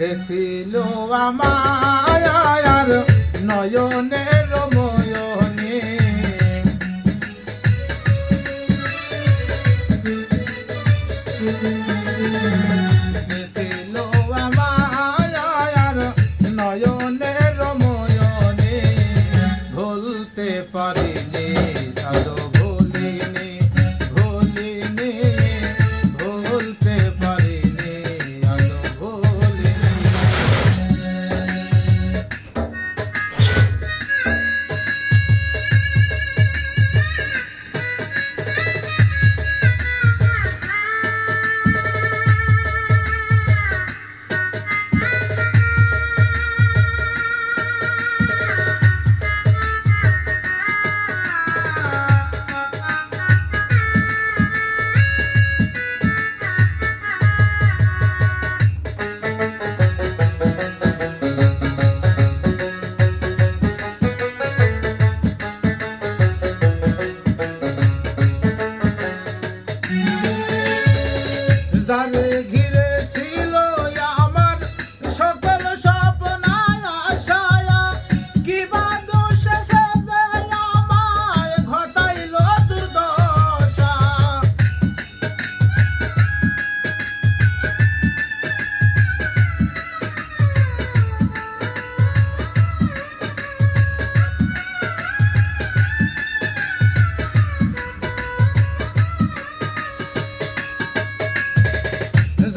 ভেসিল আমার নয়নের ময়নে